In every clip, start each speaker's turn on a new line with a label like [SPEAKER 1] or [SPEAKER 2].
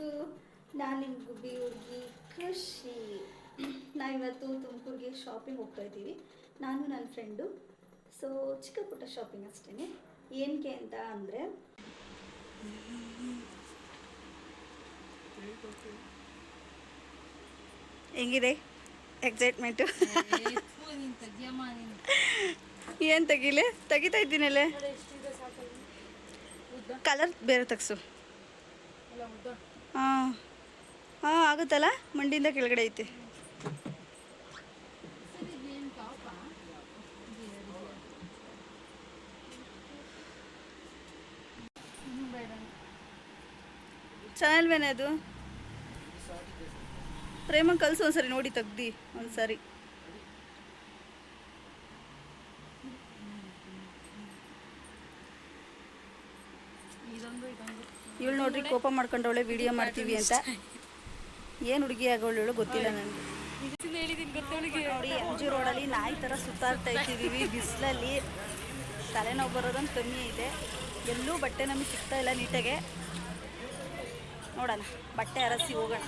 [SPEAKER 1] ಎಲ್ರಿಗೂ ನಾನು ನಿಮ್ಮ ಗುಬ್ಬಿ ಹುಡುಗಿ ಖುಷಿ ನಾವಿವತ್ತು ತುಮಕೂರಿಗೆ ಶಾಪಿಂಗ್ ಹೋಗ್ತಾ ಇದ್ದೀವಿ. ನಾನು ನನ್ನ ಫ್ರೆಂಡು ಸೊ ಚಿಕ್ಕ ಪುಟ್ಟ ಶಾಪಿಂಗ್ ಅಷ್ಟೇ ಏನಕ್ಕೆ ಅಂತ ಅಂದರೆ ಹೆಂಗಿದೆ? ಎಕ್ಸೈಟ್ಮೆಂಟು ಏನು ತೆಗಿಲೆ? ತೆಗಿತಾ ಇದ್ದೀನಲ್ಲೇ ಕಲರ್ ಬೇರೆ ತೆಗ್ಸು. ಹಾಂ. ಹಾಂ ಆಗುತ್ತಲ್ಲ? ಮಂಡಿಯಿಂದ ಕೆಳಗಡೆ ಐತೆ. ಚೆನ್ನಾಗಿಲ್ವೇನೆ ಅದು? ಪ್ರೇಮ ಕಲ್ಸು ಒಂದ್ಸರಿ ನೋಡಿ ತೆಗ್ದು ಒಂದ್ಸರಿ. ಇವಳು ನೋಡ್ರಿ ಕೋಪ ಮಾಡ್ಕೊಂಡವಳೆ ವಿಡಿಯೋ ಮಾಡ್ತೀವಿ ಅಂತ. ಏನು ಹುಡುಗಿ ಆಗೋಳು ಗೊತ್ತಿಲ್ಲ ನನಗೆ ನೋಡಿ ಎಂ ಜಿ ರೋಡಲ್ಲಿ ನಾಯಿ ಥರ ಸುತ್ತಾಡ್ತಾ ಇದ್ದೀವಿ, ಬಿಸಿಲಲ್ಲಿ. ತಲೆನೋವು ಬರೋದೊಂದು ಕಮ್ಮಿ ಇದೆ. ಎಲ್ಲೂ ಬಟ್ಟೆ ನಮಗೆ ಸಿಗ್ತಾ ಇಲ್ಲ ನೀಟಾಗೆ. ನೋಡೋಣ, ಬಟ್ಟೆ ಅರಸಿ ಹೋಗೋಣ.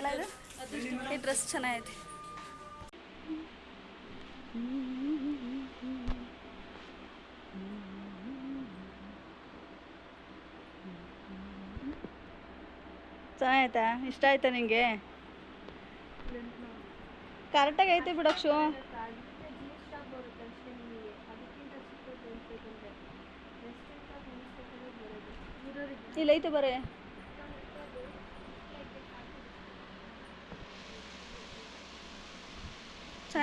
[SPEAKER 1] ಚೆನ್ನಾಗೈತಲ್ಲ ಇದು? ಈ ಡ್ರೆಸ್ ಚೆನ್ನಾಗೈತೆ. ಚೆನ್ನಾಯ್ತಾ ಇಷ್ಟ ಆಯ್ತಾ ನಿಂಗೆ? ಕರೆಕ್ಟಾಗಿ ಐತೆ ಬಿಡಕ್ಷು ಶೂ ಇಲ್ಲೈತೆ ಬರೇ.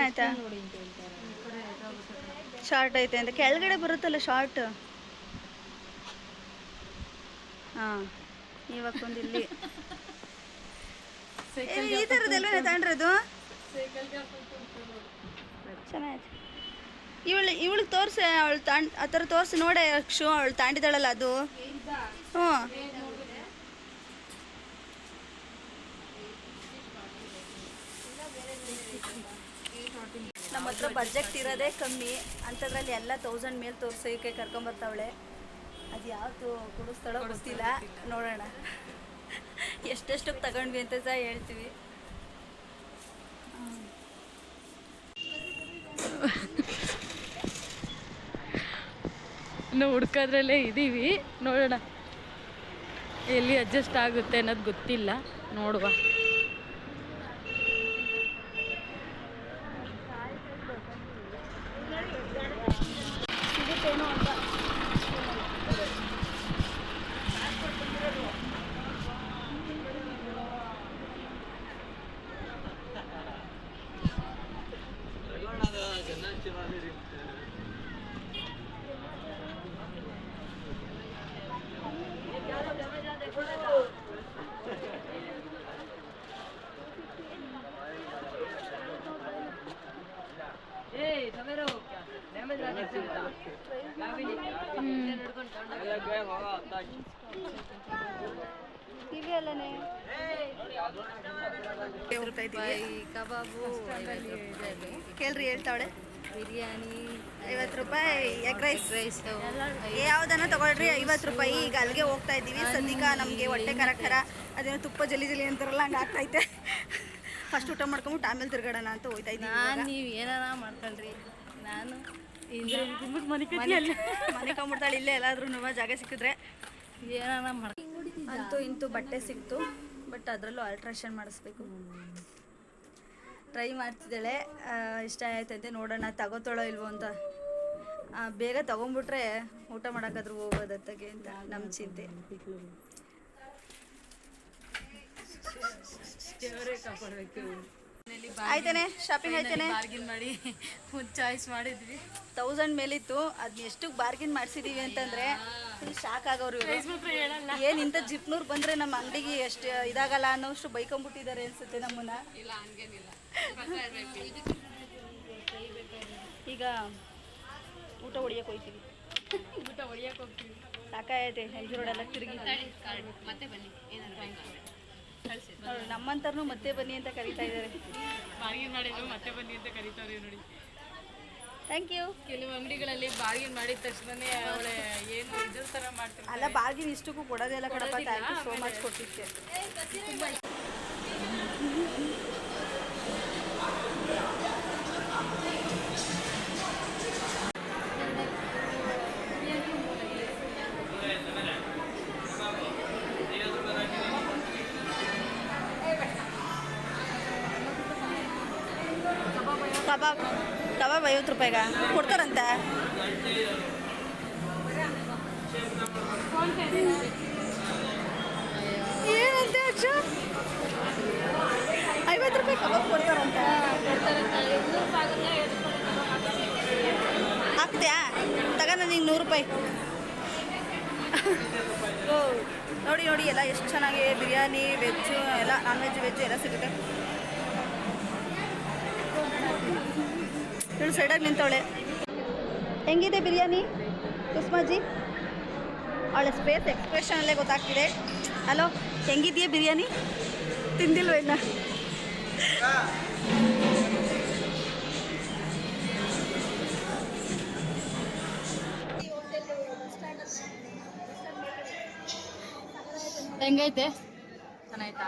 [SPEAKER 1] ಚೆನ್ನಾಯ್ತಾ ಶಾರ್ಟ್ ಐತೆ ಅಂತ. ಕೆಳಗಡೆ ಬರುತ್ತಲ್ಲ ಶಾರ್ಟ್ ಹಾಂ ಇವಾಗೊಂದು ಇಲ್ಲಿ. ಈ ಥರದ್ದೆಲ್ಲ ತಗೊಂಡ್ರದು ಚೆನ್ನಾಯ್ತು ಇವಳು ಇವಳು ತೋರಿಸಿ ಅವಳು ತಾಂಡ್ ಆ ಥರ ತೋರಿಸಿ ನೋಡೆ ಶೂ ಅವಳು ತಾಂಡಿದಾಳಲ್ಲ ಅದು? ಹ್ಞೂ ನಮ್ಮ ಹತ್ರ ಬಜೆಟ್ ಇರೋದೇ ಕಮ್ಮಿ. ಅಂಥದ್ರಲ್ಲಿ ಎಲ್ಲ ತೌಸಂಡ್ ಮೇಲೆ ತೋರಿಸೋಕೆ ಕರ್ಕೊಂಬರ್ತಾವಳೆ. ಅದು ಯಾವುದು ಕೊಡಿಸ್ತಾಳೋ ಗೊತ್ತಿಲ್ಲ. ನೋಡೋಣ. ಎಷ್ಟೆಷ್ಟಕ್ಕೆ ತಗೊಂಡ್ವಿ ಅಂತ ಸಹ ಹೇಳ್ತೀವಿ.
[SPEAKER 2] ಇನ್ನು ಹುಡ್ಕೋದ್ರಲ್ಲೇ ಇದ್ದೀವಿ ನೋಡೋಣ. ಎಲ್ಲಿ ಅಡ್ಜಸ್ಟ್ ಆಗುತ್ತೆ ಅನ್ನೋದು ಗೊತ್ತಿಲ್ಲ. ನೋಡುವ.
[SPEAKER 1] ての。
[SPEAKER 2] ಕಬಾಬು
[SPEAKER 1] ಕೇಳ್ರಿ ಹೇಳ್ತಾವಳೆ
[SPEAKER 2] ಬಿರಿಯಾನಿ
[SPEAKER 1] ಐವತ್ತು ರೂಪಾಯಿ ಎಗ್ ರೈಸ್.
[SPEAKER 2] ರೈಸ್
[SPEAKER 1] ಯಾವ್ದನ್ನ ತಗೊಳ್ರಿ ಐವತ್ತು ರೂಪಾಯಿ. ಈಗ ಅಲ್ಲಿಗೆ ಹೋಗ್ತಾ ಇದ್ದೀವಿ. ಸದ್ಯಕ್ಕ ನಮಗೆ ಹೊಟ್ಟೆ ಕರಕರ ಅದೇನೋ ತುಪ್ಪ ಜಲಿ ಜಲಿ ಅಂತಾರಲ್ಲ ಹಂಗೆ ಆಗ್ತೈತೆ ಫಸ್ಟ್ ಊಟ ಮಾಡ್ಕೊಂಬಿಟ್ಟು ಆಮೇಲೆ ತಿರ್ಗಡೋಣ ಅಂತ ಹೋಗ್ತಾ ಇದ್ದೀನಿ
[SPEAKER 2] ನೀವು ಏನಾರ ಮಾಡ್ಕೊಳ್ರಿ ನಾನು ಮನೆ
[SPEAKER 1] ಕಂಬಿಡ್ತಾಳೆ ಇಲ್ಲೇ ಎಲ್ಲಾದ್ರೂ ಜಾಗ ಸಿಕ್ಕಿದ್ರೆ.
[SPEAKER 2] ಏನಾರ ಮಾಡ್
[SPEAKER 1] ಅಂತೂ ಇಂತೂ ಬಟ್ಟೆ ಸಿಕ್ತು. ಬಟ್ ಅದರಲ್ಲೂ ಅಲ್ಟ್ರೇಷನ್ ಮಾಡಿಸ್ಬೇಕು. ಟ್ರೈ ಮಾಡ್ತಿದ್ದಾಳೆ. ಇಷ್ಟ ಆಯ್ತಂತೆ ನೋಡೋಣ ತಗೋತಾಳೋ ಇಲ್ವೋ ಅಂತ. ಬೇಗ ತಗೊಂಡ್ಬಿಟ್ರೆ ಊಟ ಮಾಡೋಕ್ಕಾದ್ರೂ ಹೋಗೋದತ್ತಗೆ ಅಂತ ನಮ್ಮ ಚಿಂತೆ. ಆಯ್ತೇನೆ ಶಾಪಿಂಗ್ ಆಯ್ತೇನೆ.
[SPEAKER 2] ಬಾರ್ಗಿನ್ ಮಾಡಿ ಚಾಯ್ಸ್ ಮಾಡಿದ್ವಿ.
[SPEAKER 1] ತೌಸಂಡ್ ಮೇಲಿತ್ತು ಅದನ್ನ ಎಷ್ಟು ಬಾರ್ಗಿನ್ ಮಾಡಿಸಿದೀವಿ ಅಂತಂದ್ರೆ ಶಾಕ್ ಆಗೋರು ಏನು ಇಂಥ ಜಿಪ್ನೂರ್ ಬಂದ್ರೆ ನಮ್ಮ ಅಂಗಡಿಗೆ ಎಷ್ಟು ಇದಾಗಲ್ಲ ಅನ್ನೋಷ್ಟು ಬೈಕೊಂಬಿಟ್ಟಿದ್ದಾರೆ ಅನ್ಸುತ್ತೆ ನಮ್ಮನ್ನ. ಈಗ ಊಟ ಹೊಡಿಯಕ್ಕೆ ಹೋಯ್ತೀವಿ.
[SPEAKER 2] ಊಟ ಹೊಡಿಯಕ್ಕೆ ಹೋಗ್ತೀವಿ.
[SPEAKER 1] ಸಾಕಾಗೈತೆ ಎಂಜಿ ರೋಡ್ ರೋಡೆಲ್ಲ ತಿರುಗಿ.
[SPEAKER 3] ಮತ್ತೆ ಬನ್ನಿ.
[SPEAKER 1] ನಮ್ಮಂತರ್ನು ಮತ್ತೆ ಬನ್ನಿ ಅಂತ ಕರೀತಾ ಇದ್ದಾರೆ.
[SPEAKER 2] ಬಾರ್ಗಿನ್ ಮಾಡಿದ್ರು ಮತ್ತೆ ಬನ್ನಿ ಅಂತ ಕರೀತಾರೆ ನೋಡಿ.
[SPEAKER 1] ಥ್ಯಾಂಕ್ ಯು
[SPEAKER 2] ಕೆಲವು ಅಂಗಡಿಗಳಲ್ಲಿ ಬಾರ್ಗಿನ್ ಮಾಡಿದ ತಕ್ಷಣನೇ ಅವಳೆ ಏನು ಇದ್ರ ಥರ ಮಾಡ್ತಾರೆ
[SPEAKER 1] ಅಲ್ಲ ಬಾರ್ಗಿನ್ ಇಷ್ಟಕ್ಕೂ ಕೊಡೋದೇ ಇಲ್ಲ Kadappa thank you so much ಕೊಟ್ಟಿದ್ದೆ ಕಬಾಬ್ ಕಬಾಬ್ ಐವತ್ತು ರೂಪಾಯಿಗ. ಕೊಡ್ತಾರಂತೆ. ಏನಂತೆ ಅಜ್ಜ ಐವತ್ತು ರೂಪಾಯಿ ಕಬಾಬ್ ಕೊಡ್ತಾರಂತ. ಹಾಕ್ತ್ಯಾ? ತಗ ನನಗೆ ನೂರು ರೂಪಾಯಿ. ನೋಡಿ ನೋಡಿ, ಎಲ್ಲ ಎಷ್ಟು ಚೆನ್ನಾಗಿ ಬಿರಿಯಾನಿ, ವೆಜ್ಜು, ಎಲ್ಲ ನಾನ್ ವೆಜ್ ವೆಜ್ ಎಲ್ಲ ಸಿಗುತ್ತೆ. ಇವಳು ಸೈಡಾಗಿ ನಿಂತವಳೆ. ಹೆಂಗಿದೆ ಬಿರಿಯಾನಿ, ಕುಸ್ಮಾಜಿ? ಅವಳ ಸ್ಪೇಸ್ ಎಕ್ಸ್ಪ್ರೆಷನಲ್ಲೇ ಗೊತ್ತಾಗ್ತಿದೆ. ಹಲೋ ಹೆಂಗಿದೆಯಾ ಬಿರಿಯಾನಿ? ತಿಂದಿಲ್ವ ಇನ್ನ?
[SPEAKER 2] ಹೆಂಗೈತೆ? ಚೆನ್ನಾಯ್ತಾ?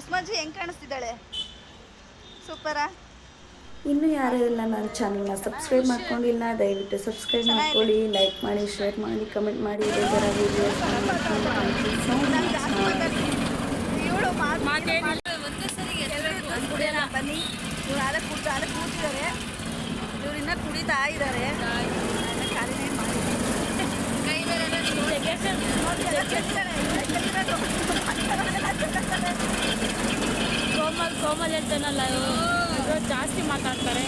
[SPEAKER 1] ಕುಸ್ಮಾಜಿ ಹೆಂಗ್ ಕಾಣಿಸ್ತಿದ್ದಾಳೆ? ಸೂಪರಾ
[SPEAKER 4] ಇನ್ನು ಯಾರೆಲ್ಲ ನನ್ನ ಚಾನಲ್ನ ಸಬ್ಸ್ಕ್ರೈಬ್ ಮಾಡ್ಕೊಂಡಿಲ್ಲ ದಯವಿಟ್ಟು ಸಬ್ಸ್ಕ್ರೈಬ್ ಮಾಡ್ಕೊಳ್ಳಿ ಲೈಕ್ ಮಾಡಿ ಶೇರ್ ಮಾಡಿ ಕಮೆಂಟ್ ಮಾಡಿ ಇದೇ ಥರ ವೀಡಿಯೋಸ್
[SPEAKER 1] ಬನ್ನಿ. ಇವ್ರು ಆಲಕ್ಕೆ ಕೂತು ಆಲೆ ಕೂತಿದ್ದಾರೆ. ಇವ್ರು ಇನ್ನೂ ಕುಡಿತಾ ಇದ್ದಾರೆ ಖಾಲಿನೇ ಮಾಡಿ ನೋಡಿ, ಎಲ್ಲ ಚೆಲ್ಲಿದ್ದಾರೆ. ಎಲ್ಲ ಚೆಲ್ಲಿರೋದು.
[SPEAKER 2] ಕೋಮಲ್ ಕೋಮಲ್ ಹೇಳ್ತಾನಲ್ಲ ಇವರು. ಜಾಸ್ತಿ ಮಾತಾಡ್ತಾರೆ.